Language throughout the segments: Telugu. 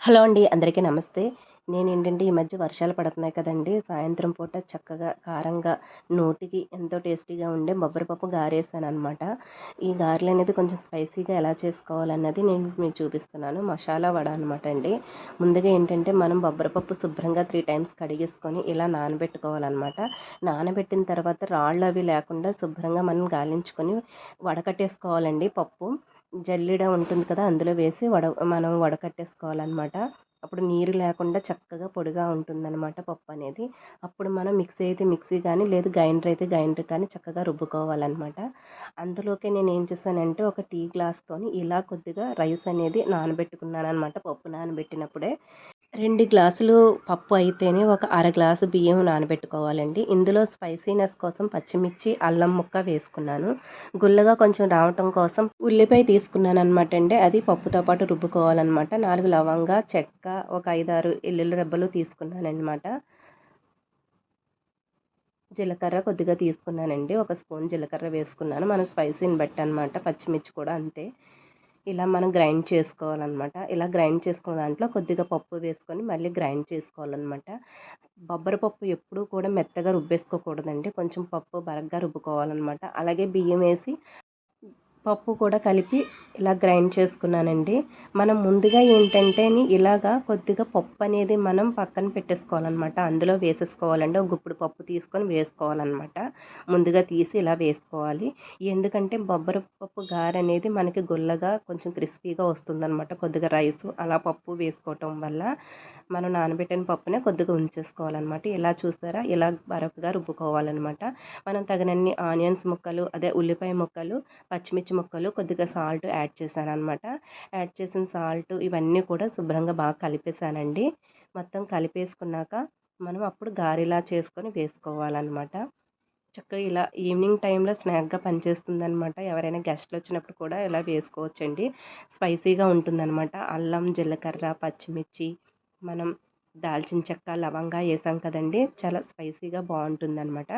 హలో అండి అందరికీ నమస్తే. నేను ఏంటంటే ఈ మధ్య వర్షాలు పడుతున్నాయి కదండి. సాయంత్రం పూట చక్కగా కారంగా నోటికి ఎంతో టేస్టీగా ఉండే బొబ్బరిపప్పు గారేసాను అనమాట ఈ గారెలు అనేది కొంచెం స్పైసీగా ఎలా చేసుకోవాలన్నది నేను మీకు చూపిస్తున్నాను. మసాలా వడ అనమాట అండి. ముందుగా ఏంటంటే మనం బొబ్బరిపప్పు శుభ్రంగా త్రీ టైమ్స్ కడిగేసుకొని ఇలా నానబెట్టుకోవాలన్నమాట. నానబెట్టిన తర్వాత రాళ్ళు అవి లేకుండా శుభ్రంగా మనం గాలించుకొని వడకట్టేసుకోవాలండి పప్పు. జల్లిడ ఉంటుంది కదా! అందులో వేసి వడ మనం వడకట్టేసుకోవాలన్నమాట అప్పుడు నీరు లేకుండా చక్కగా పొడిగా ఉంటుందన్నమాట పప్పు అనేది. అప్పుడు మనం మిక్సీ అయితే మిక్సీ కానీ లేదు గ్రైండర్ అయితే గ్రైండర్ కానీ చక్కగా రుబ్బుకోవాలన్నమాట. అందులోకి నేను ఏం చేశానంటే ఒక టీ గ్లాస్తోని ఇలా కొద్దిగా రైస్ అనేది నానబెట్టుకున్నాను అనమాట పప్పు నానబెట్టినప్పుడే. రెండు గ్లాసులు పప్పు అయితేనే ఒక అర గ్లాసు బియ్యం నానబెట్టుకోవాలండి. ఇందులో స్పైసీనెస్ కోసం పచ్చిమిర్చి అల్లం ముక్క వేసుకున్నాను. గుల్లగా కొంచెం రావటం కోసం ఉల్లిపాయ తీసుకున్నాను అనమాట అండి అది పప్పుతో పాటు రుబ్బుకోవాలన్నమాట. నాలుగు లవంగా చెక్క ఒక ఐదారు ఎల్లుల్లి రెబ్బలు తీసుకున్నాను జీలకర్ర కొద్దిగా తీసుకున్నానండి. ఒక స్పూన్ జీలకర్ర వేసుకున్నాను. మన స్పైసీని బట్టి అనమాట పచ్చిమిర్చి కూడా అంతే. ఇలా మనం గ్రైండ్ చేసుకోవాలన్నమాట. ఇలా గ్రైండ్ చేసుకున్న దాంట్లో కొద్దిగా పప్పు వేసుకొని మళ్ళీ గ్రైండ్ చేసుకోవాలన్నమాట. బొబ్బరి పప్పు ఎప్పుడూ కూడా మెత్తగా రుబ్బేసుకోకూడదండి. కొంచెం పప్పు బరగ్గా రుబ్బుకోవాలన్నమాట. అలాగే బియ్యం వేసి పప్పు కూడా కలిపి ఇలా గ్రైండ్ చేసుకున్నానండి. మనం ముందుగా ఏంటంటే ఇలాగా కొద్దిగా పప్పు అనేది మనం పక్కన పెట్టేసుకోవాలన్నమాట. అందులో వేసేసుకోవాలండి. ఒక గుప్పుడు పప్పు తీసుకొని వేసుకోవాలన్నమాట. ముందుగా తీసి ఇలా వేసుకోవాలి. ఎందుకంటే బొబ్బరి పప్పు గారె అనేది మనకి గుల్లగా కొంచెం క్రిస్పీగా వస్తుందన్నమాట. కొద్దిగా రైస్ అలా పప్పు వేసుకోవటం వల్ల మనం నానబెట్టిన పప్పునే కొద్దిగా ఉంచేసుకోవాలన్నమాట. ఇలా చూస్తారా ఇలా బరకగా రుబ్బుకోవాలన్నమాట. మనం తగినన్ని ఆనియన్స్ ముక్కలు అదే ఉల్లిపాయ ముక్కలు పచ్చిమిర్చి ముక్కలు కొద్దిగా సాల్ట్ యాడ్ చేశాను అనమాట యాడ్ చేసిన సాల్ట్ ఇవన్నీ కూడా శుభ్రంగా బాగా కలిపేసానండి మొత్తం కలిపేసుకున్నాక మనం అప్పుడు గారెలా చేసుకొని వేసుకోవాలన్నమాట. చక్కగా ఇలా ఈవినింగ్ టైంలో స్నాక్గా పనిచేస్తుంది అనమాట ఎవరైనా గెస్ట్లు వచ్చినప్పుడు కూడా ఇలా వేసుకోవచ్చండి. స్పైసీగా ఉంటుందన్నమాట. అల్లం జీలకర్ర పచ్చిమిర్చి మనం దాల్చిన చెక్క లవంగా వేసాం కదండి. చాలా స్పైసీగా బాగుంటుందన్నమాట.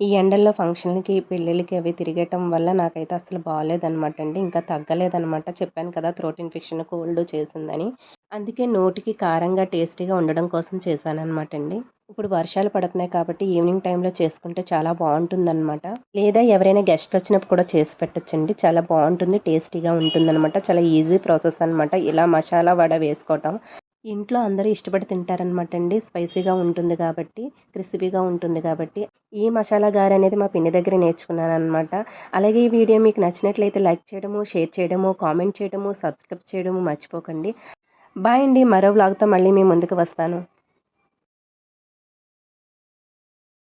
ఈ ఎండల్లో ఫంక్షన్లకి పెళ్ళిళ్ళకి అవి తిరిగటం వల్ల నాకైతే అసలు బాగాలేదనమాట అండి. ఇంకా తగ్గలేదనమాట చెప్పాను కదా థ్రోట్ ఇన్ఫెక్షన్ కోల్డ్ చేసిందని. అందుకే నోటికి కారంగా టేస్టీగా ఉండడం కోసం చేశానమాట అండి. ఇప్పుడు వర్షాలు పడుతున్నాయి కాబట్టి ఈవినింగ్ టైంలో చేసుకుంటే చాలా బాగుంటుందన్నమాట. లేదా ఎవరైనా గెస్ట్ వచ్చినప్పుడు కూడా చేసి పెట్టచ్చండి. చాలా బాగుంటుంది టేస్టీగా ఉంటుందన్నమాట. చాలా ఈజీ ప్రాసెస్ అనమాట ఇలా మసాలా వడ వేసుకోవటం. ఇంట్లో అందరూ ఇష్టపడి తింటారనమాట అండి. స్పైసీగా ఉంటుంది కాబట్టి క్రిస్పీగా ఉంటుంది కాబట్టి. ఈ మసాలా గారి అనేది మా పిన్ని దగ్గర నేర్చుకున్నాను అనమాట అలాగే ఈ వీడియో మీకు నచ్చినట్లయితే లైక్ చేయడము షేర్ చేయడము కామెంట్ చేయడము సబ్స్క్రైబ్ చేయడము మర్చిపోకండి. బాయ్ అండి. మరో వ్లాగ్తో మళ్ళీ మీ ముందుకు వస్తాను.